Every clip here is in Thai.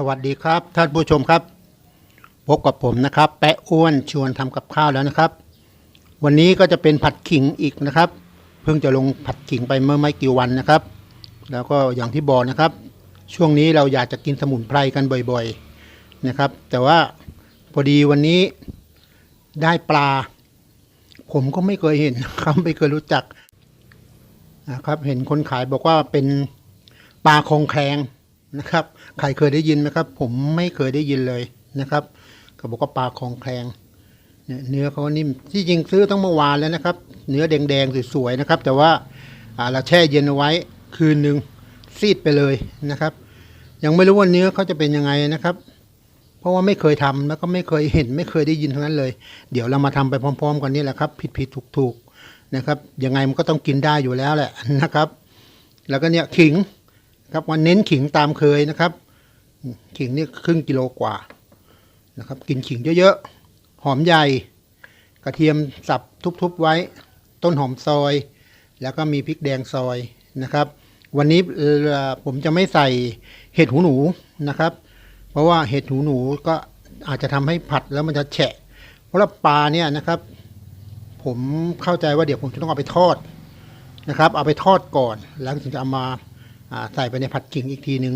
สวัสดีครับ ท่านผู้ชมครับ พบกับผมนะครับ แปะอ้วนชวนทำกับข้าวแล้วนะครับ วันนี้ก็จะเป็นผัดขิงอีกนะครับ เพิ่งจะลงผัดขิงไปเมื่อไม่กี่วันนะครับ แล้วก็อย่างที่บอกนะครับ ช่วงนี้เราอยากจะกินสมุนไพรกันบ่อยๆนะครับ แต่ว่าพอดีวันนี้ได้ปลา ผมก็ไม่เคยเห็นครับไม่เคยรู้จักนะครับ เห็นคนขายบอกว่าเป็นปลาคงแคลง นะครับ ใครเคยได้ยินไหมครับ ผมไม่เคยได้ยินเลยนะครับเขาบอกว่าปลาคองแคลงเนี่ยเนื้อเขานิ่มที่จริงซื้อตั้งเมื่อวานแล้วนะครับ เนื้อแดงๆสวยๆนะครับ แต่ว่าเราแช่เย็นเอาไว้คืนหนึ่งซีดไปเลยนะครับ ยังไม่รู้ว่าเนื้อเขาจะเป็นยังไงนะครับ เพราะว่าไม่เคยทำแล้วก็ไม่เคยเห็น ไม่เคยได้ยินทั้งนั้นเลย เดี๋ยวเรามาทำไปพร้อม ๆ กันนี่แหละครับ ผิดผิดถูกถูกๆนะครับยังไงมันก็ต้องกินได้อยู่แล้วแหละนะครับ แล้วก็เนี่ยขิง ครับวันเน้นขิงตามเคยนะครับ ขิงนี่ครึ่งกิโลกว่านะครับ กินขิงเยอะๆ หอมใหญ่ กระเทียมสับทุบๆไว้ ต้นหอมซอย แล้วก็มีพริกแดงซอยนะครับ วันนี้ผมจะไม่ใส่เห็ดหูหนูนะครับ เพราะว่าเห็ดหูหนูก็อาจจะทำให้ผัดแล้วมันจะแฉะ เพราะว่าปลาเนี่ยนะครับ ผมเข้าใจว่าเดี๋ยวผมจะต้องเอาไปทอดนะครับ เอาไปทอดก่อน แล้วถึงจะเอามา ใส่ไปในผัดกิ่งอีกทีหนึ่ง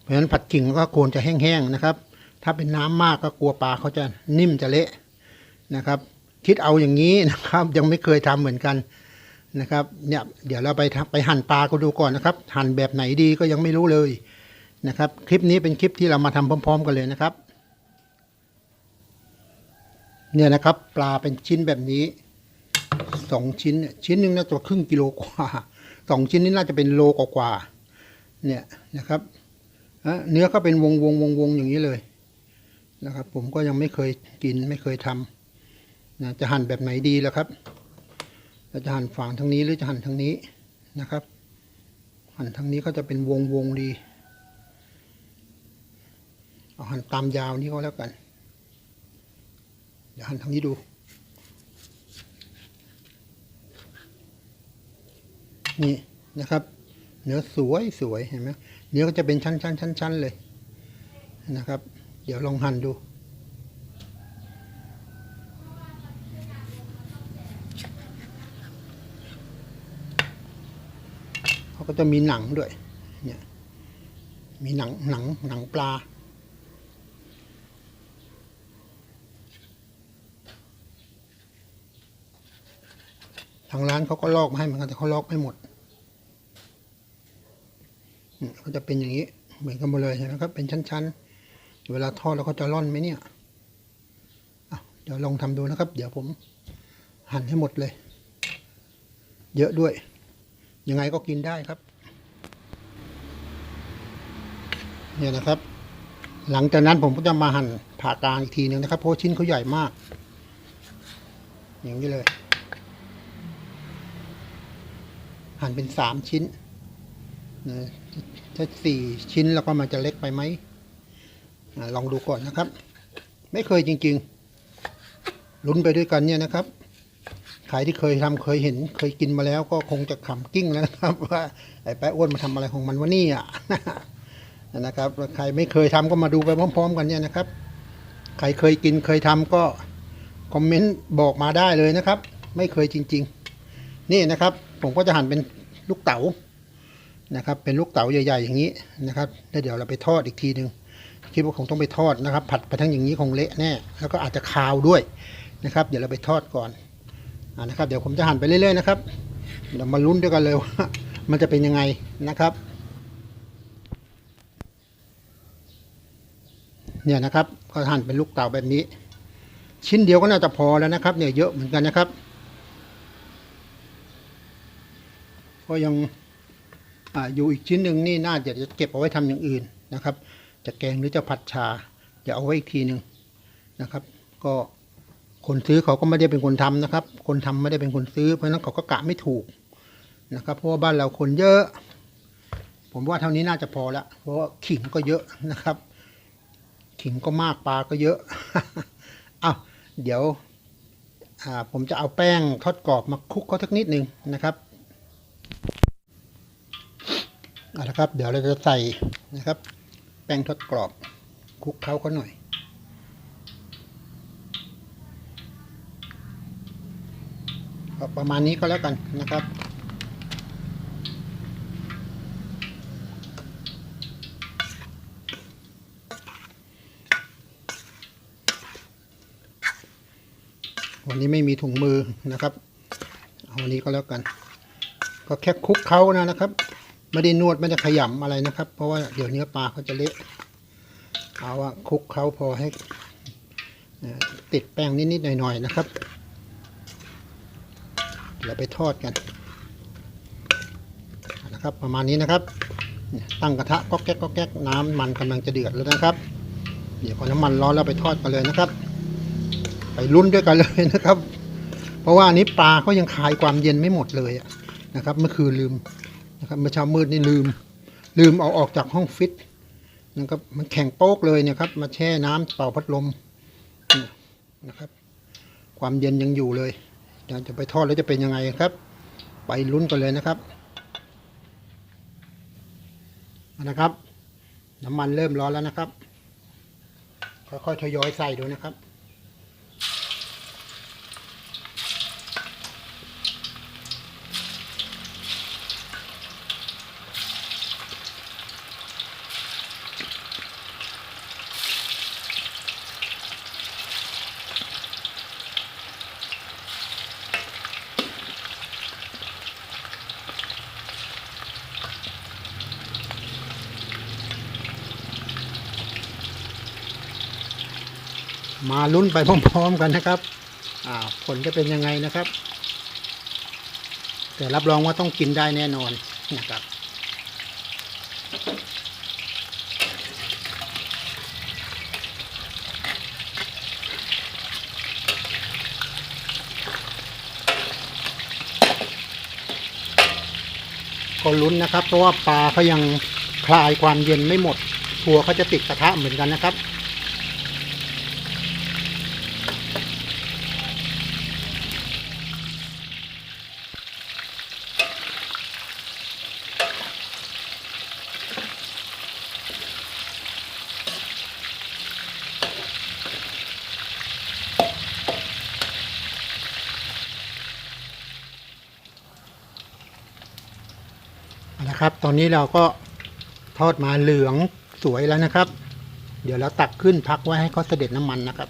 เพราะฉะนั้นผัดกิ่งก็ควรจะแห้งๆนะครับ ถ้าเป็นน้ำมากก็กลัวปลาเขาจะนิ่มจะเละนะครับ คิดเอาอย่างนี้นะครับยังไม่เคยทำเหมือนกันนะครับเนี่ยเดี๋ยวเราไปไปหั่นปลาก็ดูก่อนนะครับ หั่นแบบไหนดีก็ยังไม่รู้เลยนะครับ คลิปนี้เป็นคลิปที่เรามาทำพร้อม ๆ กันเลยนะครับ เนี่ยนะครับ ปลาเป็นชิ้นแบบนี้สองชิ้น ชิ้นหนึ่งน่าจะครึ่งกิโลกว่าสองชิ้นนี้น่าจะเป็นโลกว่า เนี่ยนะครับเนื้อก็เป็นวงวงวงวงอย่างนี้เลยนะครับ ผมก็ยังไม่เคยกินไม่เคยทำนะจะหั่นแบบไหนดีล่ะครับเราจะหั่นฝั่งทางนี้หรือจะหั่นทางนี้นะครับ หั่นทางนี้ก็จะเป็นวงวงดีเอาหั่นตามยาวนี้ก็แล้วกันเดี๋ยวหั่นทางนี้ดูนี่นะครับ เนื้อสวยสวยเห็นไหมเนื้อก็จะเป็นชั้นชั้นชั้นชั้นเลยนะครับ เดี๋ยวลองหั่นดูเขาก็จะมีหนังด้วยเนี่ยมีหนังหนังหนังปลาทางร้านเขาก็ลอกมาให้เหมือนกันแต่เขาลอกไม่หมดอืมเขา จะเป็นอย่างนี้ เหมือนกันหมดเลยเห็นไหมครับเป็นชั้นๆ เวลาทอดแล้วเขาจะร่อนไหมเนี่ยเดี๋ยวลองทำดูนะครับ เดี๋ยวผมหั่นให้หมดเลย เยอะด้วย ยังไงก็กินได้ครับ เนี่ยนะครับ หลังจากนั้นผมก็จะมาหั่นผ่ากลางอีกทีหนึงนะครับ เพราะชิ้นเขาใหญ่มาก อย่างนี้เลย หั่นเป็นสามชิ้น ถ้าสี่ชิ้นแล้วก็มันจะเล็กไปไหมอลองดูก่อนนะครับ ไม่เคยจริง ๆ ลุ้นไปด้วยกันเนี่ยนะครับใครที่เคยทำเคยเห็น เคยกินมาแล้วก็คงจะขำกิ้งแล้วนะครับ ว่าไอ้แป๊ะอ้วนมาทำอะไรของมันวะนี่ยนะครับแล้วใครไม่เคยทำก็มาดูไปพร้อม ๆ กันเนี่ยนะครับ ใครเคยกินเคยทำก็คอมเมนต์บอกมาได้เลยนะครับ ไม่เคยจริง ๆ นี่นะครับ ผมก็จะหั่นเป็นลูกเต๋า นะครับ เป็นลูกเต๋าใหญ่ๆอย่างนี้นะครับแล้วเดี๋ยวเราไปทอดอีกทีหนึ่งคิดว่าคงต้องไปทอดนะครับ ผัดไปทั้งอย่างนี้คงเละแน่แล้วก็อาจจะคาวด้วยนะครับ เดี๋ยวเราไปทอดก่อนอ่านะครับ เดี๋ยวผมจะหั่นไปเรื่อยๆนะครับเดี๋ยวมาลุ้นด้วยกันเลยว่ามันจะเป็นยังไงนะครับเนี่ยนะครับก็หั่นเป็นลูกเต๋าแบบนี้ ชิ้นเดียวก็น่าจะพอแล้วนะครับ เนี่ยเยอะเหมือนกันนะครับ ก็ยัง ออยู่อีกชิ้นหนึ่งนี่น่าจะเก็บเอาไว้ทำอย่างอื่นนะครับ จะแกงหรือจะผัดชาจะเอาไว้อีกทีหนึ่งนะครับ ก็คนซื้อเขาก็ไม่ได้เป็นคนทำนะครับ คนทำไม่ได้เป็นคนซื้อ เพราะนั้นเขาก็กะไม่ถูกนะครับ เพราะว่าบ้านเราคนเยอะ ผมว่าเท่านี้น่าจะพอละเพราะว่าขิงก็เยอะนะครับ ขิงก็มากปลาก็เยอะอ้าวเดี๋ยวผมจะเอาแป้งทอดกรอบมาคลุกเขาสักนิดหนึ่งนะครับ เอาละครับ เดี๋ยวเราจะใส่นะครับ แป้งทอดกรอบคลุกเคล้าเขาหน่อยประมาณนี้ก็แล้วกันนะครับ วันนี้ไม่มีถุงมือนะครับเอาวันนี้ก็แล้วกัน ก็แค่คลุกเขานะนะครับ ไม่ได้นวดไม่ได้ขยำอะไรนะครับ เพราะว่าเดี๋ยวเนื้อปลาเขาจะเละเอาว่าคลุกเขาพอให้ติดแป้งนิดๆหน่อยๆนะครับ เราไปทอดกันนะครับประมาณนี้นะครับตั้งกระทะก็แก๊กก็แก๊กน้ำมันกำลังจะเดือดแล้วนะครับ เดี๋ยวพอน้ำมันร้อนแล้วไปทอดกันเลยนะครับ ไปลุ้นด้วยกันเลยนะครับ เพราะว่าอันนี้ปลาเขายังคายความเย็นไม่หมดเลยนะครับเมื่อคืนลืม นะครับเมื่อเช้ามืดนี่ลืม ลืมเอาออกจากห้องฟิตนะครับมันแข็งโป๊กเลยเนี่ยครับ มาแช่น้ำเป่าพัดลมเนี่ยนะครับ ความเย็นยังอยู่เลยเดี๋ยวจะไปทอดแล้วจะเป็นยังไงครับ ไปลุ้นกันเลยนะครับนะครับ น้ำมันเริ่มร้อนแล้วนะครับ ค่อยๆทยอยใส่ดูนะครับ มาลุ้นไปพร้อมๆกันนะครับอ่าผลจะเป็นยังไงนะครับ แต่รับรองว่าต้องกินได้แน่นอนนะครับก็ลุ้นนะครับ เพราะว่าปลาเขายังคลายความเย็นไม่หมดทัวเขาจะติดกระทะเหมือนกันนะครับ นะครับ ตอนนี้เราก็ทอดมาเหลืองสวยแล้วนะครับ เดี๋ยวเราตักขึ้นพักไว้ให้เขาเสด็จน้ำมันนะครับ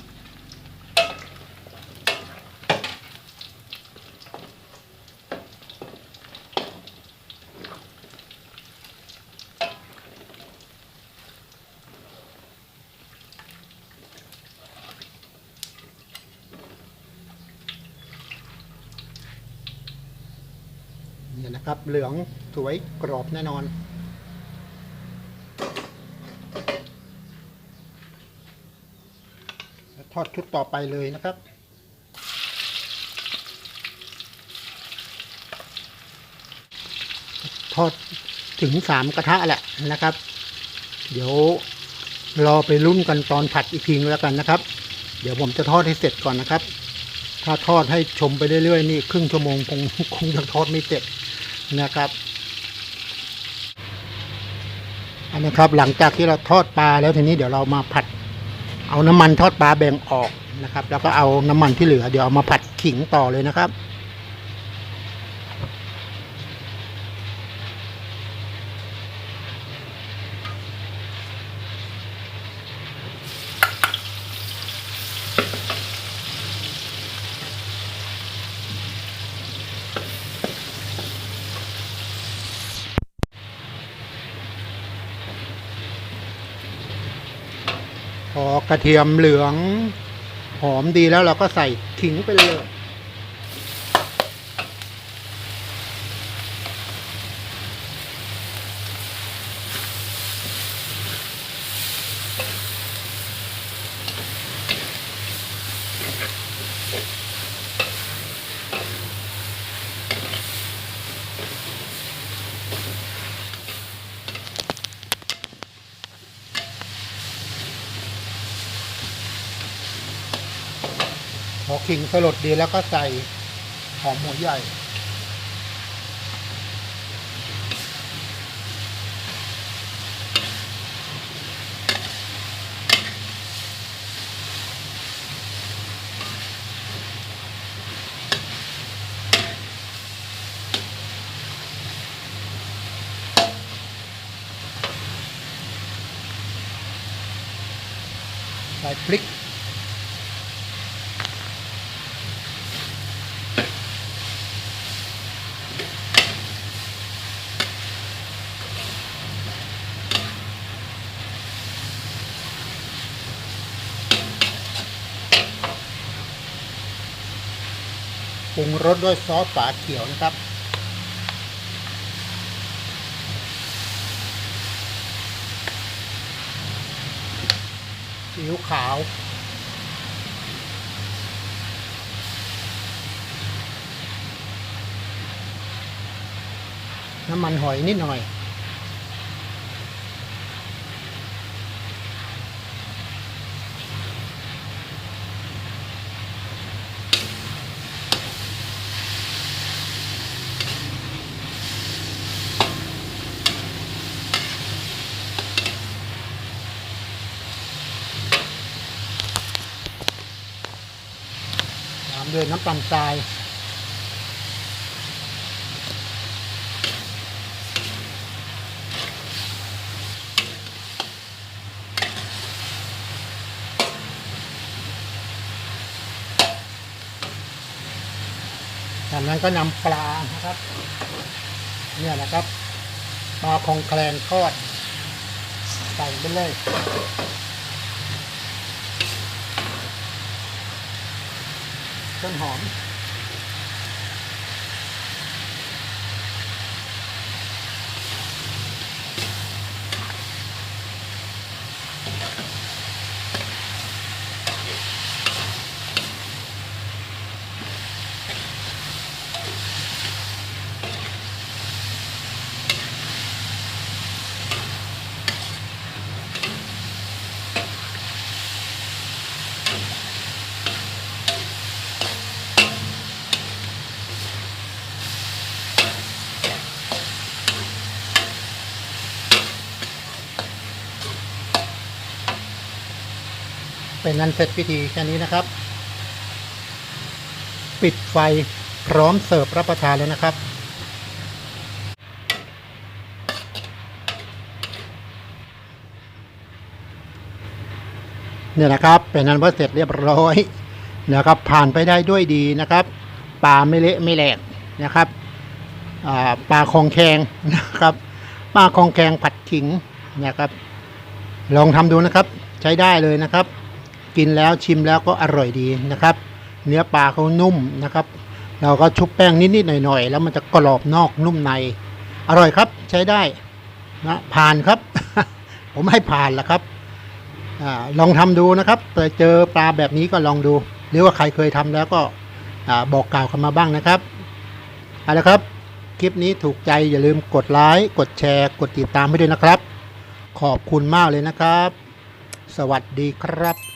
นะครับ เหลืองสวยกรอบแน่นอน ทอดชุดต่อไปเลยนะครับทอดถึงสามกระทะแหละนะครับ เดี๋ยวรอไปรุ่นกันตอนผัดอีกทีนึงแล้วกันนะครับ เดี๋ยวผมจะทอดให้เสร็จก่อนนะครับ ถ้าทอดให้ชมไปเรื่อยๆนี่ครึ่งชั่วโมงคงคงยังทอดไม่เสร็จ นะครับ อันนะครับหลังจากที่เราทอดปลาแล้วทีนี้เดี๋ยวเรามาผัด เอาน้ำมันทอดปลาแบ่งออกนะครับ แล้วก็เอาน้ำมันที่เหลือเดี๋ยวเอามาผัดขิงต่อเลยนะครับ พอกระเทียมเหลือง หอมดีแล้วเราก็ใส่ขิงไปเลย ขิงสลดดีแล้วก็ใส่หอมหัวใหญ่ใส่พริก ปรุงรสด้วยซอสฝาเขียวนะครับ ซีอิ๊วขาว น้ำมันหอยนิดหน่อย ด้วยน้ำตาลทรายจากนั้นก็นำปลานะครับ เนี่ยนะครับปลาคองแคลงทอดใส่ไปเลย ต้นหอม เป็นนั้นเสร็จพิธีแค่นี้นะครับ ปิดไฟพร้อมเสิร์ฟรับประทานแล้วนะครับเนี่ยนะครับ เป็นนั้นว่าเสร็จเรียบร้อยนะครับ ผ่านไปได้ด้วยดีนะครับปลาไม่เละไม่แหลกนะครับปลาคองแคงนะครับปลาคองแคงผัดขิงนะครับ ลองทำดูนะครับ ใช้ได้เลยนะครับ กินแล้วชิมแล้วก็อร่อยดีนะครับ เนื้อปลาเขานุ่มนะครับ เราก็ชุบแป้งนิดๆหน่อยๆ แล้วมันจะกรอบนอกนุ่มใน อร่อยครับใช้ได้นะผ่านครับ ผมให้ผ่านแล้วครับอลองทำดูนะครับเปิดเจอปลาแบบนี้ก็ลองดู หรือว่าใครเคยทำแล้วก็อบอกกล่าวกันมาบ้างนะครับเอาละครับ คลิปนี้ถูกใจอย่าลืมกดไลค์กดแชร์ กดติดตามให้ด้วยนะครับ ขอบคุณมากเลยนะครับ สวัสดีครับ